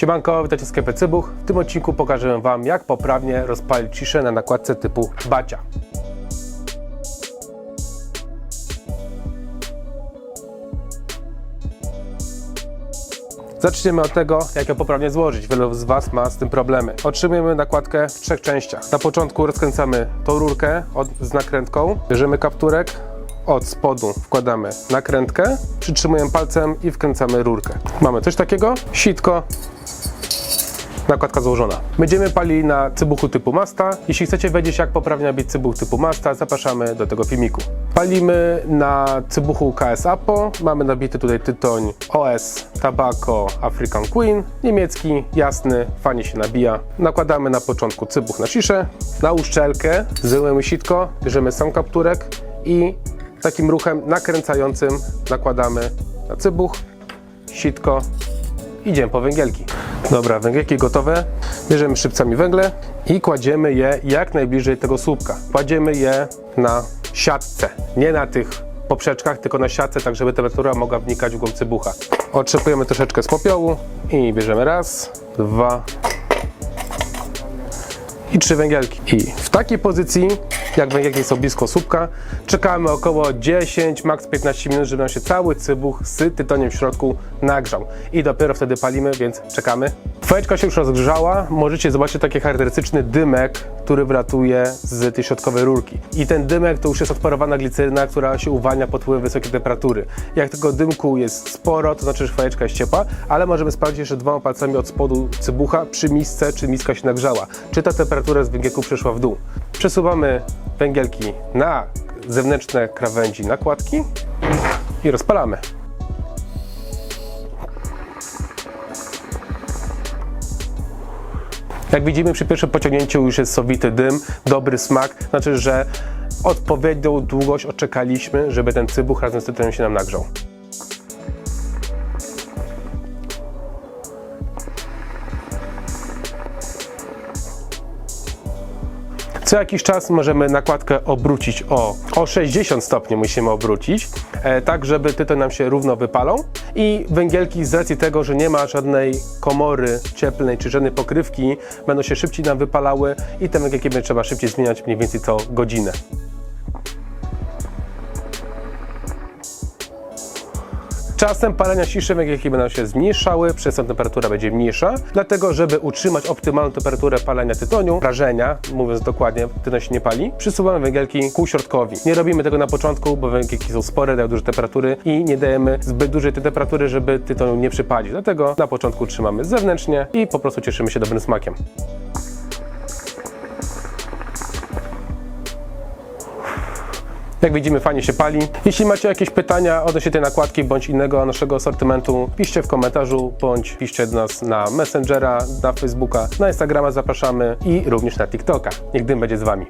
Siemanko, witajcie w sklepie. W tym odcinku pokażę Wam, jak poprawnie rozpalić ciszę na nakładce typu bacia. Zaczniemy od tego, jak ją poprawnie złożyć. Wielu z Was ma z tym problemy. Otrzymujemy nakładkę w trzech częściach. Na początku rozkręcamy tą rurkę od, z nakrętką, bierzemy kapturek, od spodu wkładamy nakrętkę, przytrzymujemy palcem i wkręcamy rurkę. Mamy coś takiego, sitko, nakładka złożona. Będziemy palili na cybuchu typu Masta. Jeśli chcecie wiedzieć, jak poprawnie nabić cybuch typu Masta, zapraszamy do tego filmiku. Palimy na cybuchu KS Apo. Mamy nabity tutaj tytoń OS Tobacco African Queen. Niemiecki, jasny, fajnie się nabija. Nakładamy na początku cybuch na ciszę. Na uszczelkę zdejmujemy sitko, bierzemy sam kapturek i takim ruchem nakręcającym nakładamy na cybuch, sitko Idziemy po węgielki. Dobra, węgielki gotowe. Bierzemy szybcami węgle i kładziemy je jak najbliżej tego słupka. Kładziemy je na siatce, nie na tych poprzeczkach, tylko na siatce, tak żeby temperatura mogła wnikać w głąb cybucha. Otrzepujemy troszeczkę z popiołu i bierzemy raz, dwa i trzy węgielki. I w takiej pozycji, jak węgielki są blisko słupka, czekamy około 10, maks 15 minut, żeby nam się cały cybuch z tytoniem w środku nagrzał. I dopiero wtedy palimy, więc czekamy. Fajeczka się już rozgrzała, możecie zobaczyć taki charakterystyczny dymek, który wylatuje z tej środkowej rurki. I ten dymek to już jest odparowana gliceryna, która się uwalnia pod wpływem wysokiej temperatury. Jak tego dymku jest sporo, to znaczy, że fajeczka jest ciepła, ale możemy sprawdzić jeszcze dwoma palcami od spodu cybucha przy misce, czy miska się nagrzała. Czy ta temperatura z węgielku przeszła w dół. Przesuwamy węgielki na zewnętrzne krawędzi nakładki i rozpalamy. Jak widzimy przy pierwszym pociągnięciu już jest sowity dym, dobry smak, znaczy, że odpowiednią długość oczekaliśmy, żeby ten cybuch razem z tytonem się nam nagrzał. Co jakiś czas możemy nakładkę obrócić o, o 60 stopni musimy obrócić, e, tak żeby tytoń nam się równo wypalał i węgielki z racji tego, że nie ma żadnej komory cieplnej czy żadnej pokrywki, będą się szybciej nam wypalały i te węgielki będzie trzeba szybciej zmieniać mniej więcej co godzinę. Czasem palenia ciszy węgielki będą się zmniejszały, przez co temperatura będzie mniejsza. Dlatego, żeby utrzymać optymalną temperaturę palenia tytoniu, prażenia, mówiąc dokładnie, tytoń się nie pali, przysuwamy węgielki ku środkowi. Nie robimy tego na początku, bo węgielki są spore, dają duże temperatury i nie dajemy zbyt dużej tej temperatury, żeby tytoniu nie przypalić. Dlatego na początku trzymamy zewnętrznie i po prostu cieszymy się dobrym smakiem. Jak widzimy, fajnie się pali. Jeśli macie jakieś pytania odnośnie tej nakładki bądź innego naszego asortymentu, piszcie w komentarzu bądź piszcie do nas na Messengera, na Facebooka, na Instagrama zapraszamy i również na TikToka. Niech dym będzie z Wami.